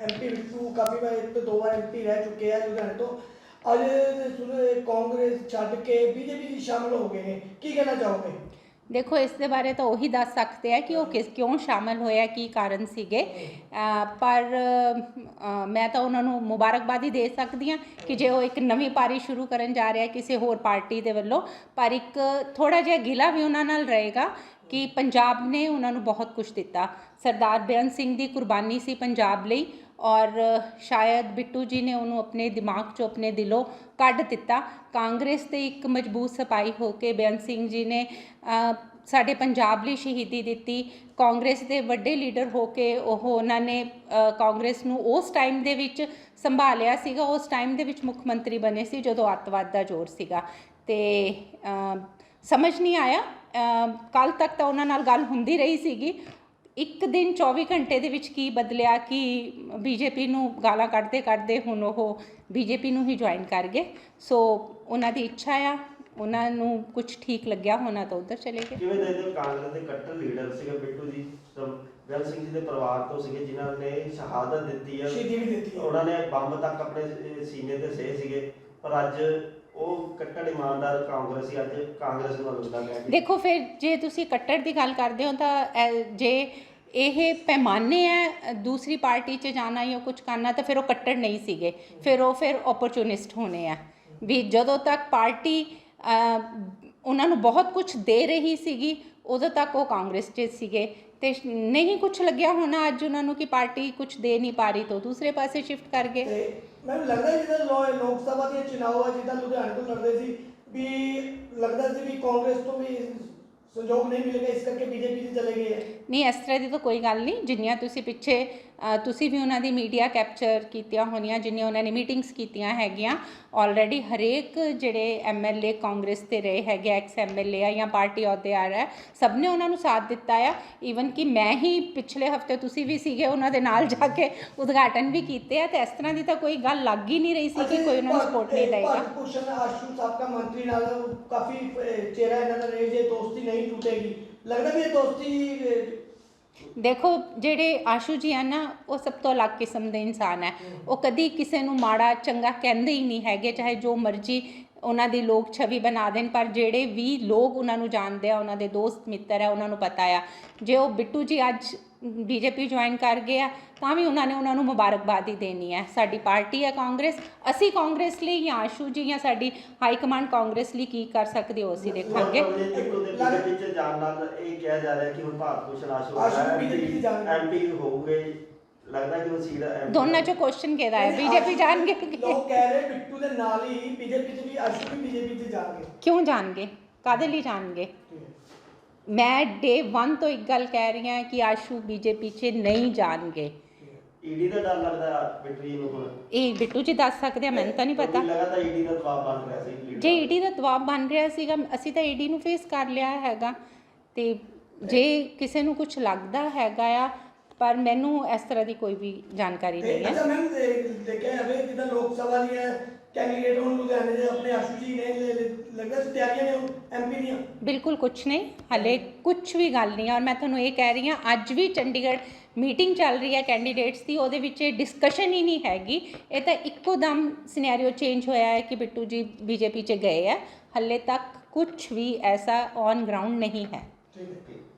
MP ਵਿੱਚੋਂ ਕਾਫੀ ਵਾਰ ਇੱਕ ਤੋਂ ਦੋ ਵਾਰ ਐਮਪੀ ਰਹਿ ਚੁੱਕੇ ਆ ਲੁਧਿਆਣੇ ਤੋਂ। ਅੱਜ ਸੁਣ, ਕਾਂਗਰਸ ਛੱਡ ਕੇ ਬੀਜੇਪੀ ਵਿੱਚ ਸ਼ਾਮਲ ਹੋ ਗਏ ਨੇ। ਕੀ ਕਹਿਣਾ ਚਾਹੋਗੇ? ਦੇਖੋ, ਇਸ ਦੇ ਬਾਰੇ ਤਾਂ ਉਹੀ ਦੱਸ ਸਕਦੇ ਆ ਕਿ ਉਹ ਕਿਸ, ਕਿਉਂ ਸ਼ਾਮਲ ਹੋਇਆ, ਕੀ ਕਾਰਨ ਸੀਗੇ। ਅਹ ਪਰ ਅਹ ਮੈਂ ਤਾਂ ਉਹਨਾਂ ਨੂੰ ਮੁਬਾਰਕਬਾਦ ਹੀ ਦੇ ਸਕਦੀ ਹਾਂ ਕਿ ਜੇ ਉਹ ਇੱਕ ਨਵੀਂ ਪਾਰੀ ਸ਼ੁਰੂ ਕਰਨ ਜਾ ਰਿਹਾ ਕਿਸੇ ਹੋਰ ਪਾਰਟੀ ਦੇ ਵੱਲੋਂ। ਪਰ ਇੱਕ ਥੋੜਾ ਜਿਹਾ ਗਿਲਾ ਵੀ ਉਹਨਾਂ ਨਾਲ ਰਹੇਗਾ ਕਿ ਪੰਜਾਬ ਨੇ ਉਹਨਾਂ ਨੂੰ ਬਹੁਤ ਕੁਝ ਦਿੱਤਾ। ਸਰਦਾਰ ਬੇਅੰਤ ਸਿੰਘ ਦੀ ਕੁਰਬਾਨੀ ਸੀ ਪੰਜਾਬ ਲਈ ਔਰ ਸ਼ਾਇਦ ਬਿੱਟੂ ਜੀ ਨੇ ਉਹਨੂੰ ਆਪਣੇ ਦਿਮਾਗ 'ਚੋਂ ਆਪਣੇ ਦਿਲੋਂ ਕੱਢ ਦਿੱਤਾ। ਕਾਂਗਰਸ ਤੇ ਇੱਕ ਮਜ਼ਬੂਤ ਸਿਪਾਹੀ ਹੋ ਕੇ ਬੇਅੰਤ ਸਿੰਘ ਜੀ ਨੇ ਸਾਡੇ ਪੰਜਾਬ ਲਈ ਸ਼ਹੀਦੀ ਦਿੱਤੀ। ਕਾਂਗਰਸ ਦੇ ਵੱਡੇ ਲੀਡਰ ਹੋ ਕੇ ਉਹ ਉਹਨਾਂ ਨੇ ਕਾਂਗਰਸ ਨੂੰ ਉਸ ਟਾਈਮ ਦੇ ਵਿੱਚ ਸੰਭਾਲਿਆ ਸੀਗਾ। ਉਸ ਟਾਈਮ ਦੇ ਵਿੱਚ ਮੁੱਖ ਮੰਤਰੀ ਬਣੇ ਸੀ ਜਦੋਂ ਅੱਤਵਾਦ ਦਾ ਜ਼ੋਰ ਸੀਗਾ। ਤੇ ਸਮਝ ਨਹੀਂ ਆਇਆ ਕੱਲ ਤੱਕ ਤਾਂ ਉਹਨਾਂ ਨਾਲ ਗੱਲ ਹੁੰਦੀ ਰਹੀ ਸੀਗੀ। ਇੱਕ ਦਿਨ 24 ਘੰਟੇ ਦੇ ਵਿੱਚ ਕੀ ਬਦਲਿਆ ਕਿ ਬੀਜੇਪੀ ਨੂੰ ਗਾਲਾਂ ਕੱਢਦੇ ਕੱਢਦੇ ਹੁਣ ਉਹ ਬੀਜੇਪੀ ਨੂੰ ਹੀ ਜੁਆਇਨ ਕਰ ਗਏ। ਸੋ ਉਹਨਾਂ ਦੀ ਇੱਛਾ ਆ ਉਹਨਾਂ ਨੂੰ ਕੁਝ ਠੀਕ ਲੱਗਿਆ ਹੋਣਾ ਤਾਂ ਉਧਰ ਚਲੇ ਗਏ। ਕਿਵੇਂ ਦੇਖਦੇ ਕਾਂਗਰਸ ਦੇ ਕੱਟੜ ਲੀਡਰ ਸੀਗੇ ਬਿੱਟੂ ਜੀ? ਬੇਅੰਤ ਸਿੰਘ ਜੀ ਦੇ ਪਰਿਵਾਰ ਤੋਂ ਸੀਗੇ ਜਿਨ੍ਹਾਂ ਨੇ ਸ਼ਹਾਦਤ ਦਿੱਤੀ ਹੈ ਸ਼ਹੀਦੀ ਵੀ ਦਿੱਤੀ ਉਹਨਾਂ ਨੇ ਬੰਬ ਤੱਕ ਆਪਣੇ ਸੀਨੇ ਤੇ ਸਹੇ ਸੀਗੇ। ਪਰ ਅੱਜ ਉਹ ਕੱਟੜ ਇਮਾਨਦਾਰ ਕਾਂਗਰਸੀ ਅੱਜ ਕਾਂਗਰਸ ਨੂੰ ਅਲੁਦਾ ਕਹਿ ਕੇ ਦੇਖੋ ਫਿਰ ਜੇ ਤੁਸੀਂ ਕੱਟੜ ਦੀ ਗੱਲ ਕਰਦੇ ਹੋ ਤਾਂ ਜੇ ਇਹ ਪੈਮਾਨੇ ਹੈ ਦੂਸਰੀ ਪਾਰਟੀ 'ਚ ਜਾਣਾ ਜਾਂ ਕੁਝ ਕਰਨਾ ਤਾਂ ਫਿਰ ਉਹ ਕੱਟੜ ਨਹੀਂ ਸੀਗੇ। ਫਿਰ ਉਹ ਫਿਰ ਓਪਰਚੁਨਿਸਟ ਹੋਣੇ ਆ। ਵੀ ਜਦੋਂ ਤੱਕ ਪਾਰਟੀ ਅ, ਉਹਨਾਂ ਨੂੰ ਬਹੁਤ ਕੁਝ ਦੇ ਰਹੀ ਸੀਗੀ ਉਦੋਂ ਤੱਕ ਉਹ ਕਾਂਗਰਸ 'ਚ ਸੀਗੇ। ਤੇ ਨਹੀਂ ਕੁਝ ਲੱਗਿਆ ਹੋਣਾ ਅੱਜ ਉਹਨਾਂ ਨੂੰ ਕਿ ਪਾਰਟੀ ਕੁਝ ਦੇ ਨਹੀਂ ਪਾ ਰਹੀ ਤਾਂ ਦੂਸਰੇ ਪਾਸੇ ਸ਼ਿਫਟ ਕਰ ਗਏ। ਤੇ ਮੈਨੂੰ ਲੱਗਦਾ ਜਿੱਦਾਂ ਲੋ- ਲੋਕ ਸਭਾ ਦੀਆਂ ਚੁਣਾਵਾਂ ਜਿੱਦਾਂ ਲੁਧਿਆਣੇ ਤੋਂ ਲੜਦੇ ਸੀ, ਵੀ ਲੱਗਦਾ ਸੀ ਵੀ ਕਾਂਗਰਸ ਤੋਂ ਵੀ ਸੰਯੋਗ ਨਹੀਂ ਮਿਲੇਗਾ ਇਸ ਕਰਕੇ ਬੀਜੇਪੀ 'ਚ ਚਲੇ ਗਏ ਹੈ ਨਹੀਂ ਇਸ ਤਰ੍ਹਾਂ ਦੀ ਤਾਂ ਕੋਈ ਗੱਲ ਨਹੀਂ ਜਿੰਨੀਆਂ ਤੁਸੀਂ ਪਿੱਛੇ ਅ, ਤੁਸੀਂ ਵੀ ਉਹਨਾਂ ਦੀ ਮੀਡੀਆ ਕੈਪਚਰ ਕੀਤੀਆਂ ਹੋਣੀਆਂ ਜਿੰਨੀਆਂ ਉਹਨਾਂ ਨੇ ਮੀਟਿੰਗਸ ਕੀਤੀਆਂ ਹੈਗੀਆਂ ਆਲਰੇਡੀ ਹਰੇਕ ਜਿਹੜੇ ਐਮਐਲਏ ਕਾਂਗਰਸ ਤੇ ਰਹੇ ਹੈਗੇ ਐਕਸ ਐਮਐਲਏ ਆ ਜਾਂ ਪਾਰਟੀ ਅਹੁਦੇ ਆ ਰਿਹਾ ਸਭ ਨੇ ਉਹਨਾਂ ਨੂੰ ਸਾਥ ਦਿੱਤਾ ਆ ਈਵਨ ਕਿ ਮੈਂ ਹੀ ਪਿਛਲੇ ਹਫ਼ਤੇ ਤੁਸੀਂ ਵੀ ਸੀਗੇ ਉਹਨਾਂ ਦੇ ਨਾਲ ਜਾ ਕੇ ਉਦਘਾਟਨ ਵੀ ਕੀਤੇ ਆ ਤੇ ਇਸ ਤਰ੍ਹਾਂ ਦੀ ਤਾਂ ਕੋਈ ਗੱਲ ਲੱਗ ਹੀ ਨਹੀਂ ਰਹੀ ਸੀ ਕਿ ਕੋਈ ਉਹਨਾਂ ਨੂੰ ਸਪੋਰਟ ਨਹੀਂ ਦੇਗਾ ਭਾਰਤ ਭੂਸ਼ਣ ਆਸ਼ੂ ਸਾਬਕਾ ਮੰਤਰੀ ਨਾਲ ਕਾਫੀ ਅਹ, ਚਿਹਰਾ ਇਹਨਾਂ ਦਾ ਰਹੇ ਜੇ ਦੋਸਤੀ ਨਹੀਂ ਟੁੱਟੇਗੀ। ਲੱਗਦਾ ਵੀ ਇਹ ਦੋਸਤੀ ਦੇਖੋ, ਜਿਹੜੇ ਆਸ਼ੂ ਜੀ ਆ ਨਾ, ਉਹ ਸਭ ਤੋਂ ਅਲੱਗ ਕਿਸਮ ਦੇ ਇਨਸਾਨ ਹੈ। ਉਹ ਕਦੀ ਕਿਸੇ ਨੂੰ ਮਾੜਾ, ਚੰਗਾ ਕਹਿੰਦੇ ਹੀ ਨਹੀਂ ਹੈਗੇ, ਚਾਹੇ ਜੋ ਮਰਜ਼ੀ ਉਹਨਾਂ ਦੀ ਲੋਕ ਛਵੀ ਬਣਾ ਦੇਣ ਪਰ ਜਿਹੜੇ ਵੀ ਲੋਕ ਉਹਨਾਂ ਨੂੰ ਜਾਣਦੇ ਆ ਉਹਨਾਂ ਦੇ ਦੋਸਤ ਮਿੱਤਰ ਆ ਉਹਨਾਂ ਨੂੰ ਪਤਾ ਆ। ਜੇ ਉਹ ਬਿੱਟੂ ਜੀ ਅੱਜ ਬੀਜੇਪੀ ਜੁਆਇਨ ਕਰ ਗਏ ਆ ਤਾਂ ਵੀ ਉਹਨਾਂ ਨੇ ਉਹਨਾਂ ਨੂੰ ਮੁਬਾਰਕਬਾਦ ਹੀ ਦੇਣੀ ਹੈ ਸਾਡੀ ਪਾਰਟੀ ਹੈ ਕਾਂਗਰਸ ਅਸੀਂ ਕਾਂਗਰਸ ਲਈ ਜਾਂ ਆਸ਼ੂ ਜੀ ਜਾਂ ਸਾਡੀ ਹਾਈ ਕਮਾਂਡ ਕਾਂਗਰਸ ਲਈ ਕੀ ਕਰ ਸਕਦੇ ਹੋ ਅਸੀਂ ਦੇਖਾਂਗੇ। ਬਿੱਟੂ ਦੇ ਬੀਜੇਪੀ ਚ ਜਾਣ ਨਾਲ ਇਹ ਕਿਹਾ ਜਾ ਰਿਹਾ ਕਿ ਹੁਣ ਭਾਰਤ ਭੂਸ਼ਣ ਆਸ਼ੂ ਆਸ਼ੂ BJP ਚ ਜਾਣਗੇ। ਐਮਪੀ ਹੋਊਗੇ ਲੱਗਦਾ ਕਿ ਉਹ MP ਦੋਨਾਂ ਚੋਂ ਕੁਐਸਚਨ ਕਿਹਦਾ ਹੈ? ਬੀਜੇਪੀ ਜਾਣਗੇ। ਕਿ ਲੋਕ ਕਹਿ ਰਹੇ ਬਿੱਟੂ ਦੇ ਨਾਲ ਹੀ ਬੀਜੇਪੀ 'ਚ ਵੀ ਬੀਜੇਪੀ 'ਚ ਜਾਣਗੇ। ਕਿਉਂ ਜਾਣਗੇ? ਕਾਦੇ ਲਈ ਜਾਣਗੇ? ਮੈਂ ਡੇ 1 ਤੋਂ ਇੱਕ ਗੱਲ ਕਹਿ ਰਹੀ ਹਾਂ ਕਿ ਆਸ਼ੂ ਬੀਜੇਪੀ 'ਚ ਨਹੀਂ ਜਾਣਗੇ। ਈਡੀ ਦਾ ਡਰ ਲੱਗਦਾ ਬਿੱਟੂ ਜੀ ਨੂੰ ਹੁਣ। ਇਹ ਬਿੱਟੂ ਜੀ ਦੱਸ ਸਕਦੇ ਆ ਮੈਨੂੰ ਤਾਂ ਨਹੀਂ ਪਤਾ। ਲਗਾਤਾਰ ਈਡੀ ਦਾ ਦਬਾਅ ਬਣ ਰਿਹਾ ਸੀ leader ਜੇ ਈਡੀ ਦਾ ਦਬਾਅ ਬਣ ਰਿਹਾ ਸੀਗਾ ਅਸੀਂ ਤਾਂ ਈਡੀ ਨੂੰ ਫੇਸ ਕਰ ਲਿਆ ਹੈਗਾ। ਤੇ ਜੇ ਕਿਸੇ ਨੂੰ ਕੁਝ ਲੱਗਦਾ ਹੈਗਾ ਆ ਪਰ ਮੈਨੂੰ ਇਸ ਤਰ੍ਹਾਂ ਦੀ ਕੋਈ ਵੀ ਜਾਣਕਾਰੀ ਤੇ ਨਹੀਂ ਹੈ। ਅੱਛਾ ਮੈਂ ਦੇਖਿਆ ਜਾਵੇ ਜਿੱਦਾਂ ਲੋਕ ਸਭਾ ਦੀਆਂ ਕੈਂਡੀਡੇਟ ਹੁਣ ਲੁਧਿਆਣੇ ਦੇ ਆਪਣੇ ਆਸ਼ੂ ਜੀ ਨੇ ਲ- ਲ- ਲੱਗਦਾ ਤਿਆਰੀਆਂ ਨੇ ਐਮਪੀ ਦੀਆਂ। ਬਿਲਕੁਲ ਕੁਝ ਨਹੀਂ ਹਲੇ ਕੁਝ ਵੀ ਗੱਲ ਨਹੀਂ ਹੈ ਔਰ ਮੈਂ ਤੁਹਾਨੂੰ ਇਹ ਕਹਿ ਰਹੀ ਹਾਂ ਅੱਜ ਵੀ ਚੰਡੀਗੜ੍ਹ ਮੀਟਿੰਗ ਚੱਲ ਰਹੀ ਹੈ ਕੈਂਡੀਡੇਟਸ ਦੀ ਉਹਦੇ ਵਿੱਚ ਇਹ ਡਿਸਕਸ਼ਨ ਹੀ ਨਹੀਂ ਹੈਗੀ। ਇਹ ਤਾਂ ਇੱਕੋ ਦਮ ਸਿਨੈਰੀਓ ਚੇਂਜ ਹੋਇਆ ਹੈ ਕਿ ਬਿੱਟੂ ਜੀ ਬੀਜੇਪੀ 'ਚ ਗਏ ਹੈ ਹਲੇ ਤੱਕ ਕੁਝ ਵੀ ਐਸਾ ਔਨ ਗਰਾਊਂਡ ਨਹੀਂ ਹੈ। ਠੀਕ ਹੈ।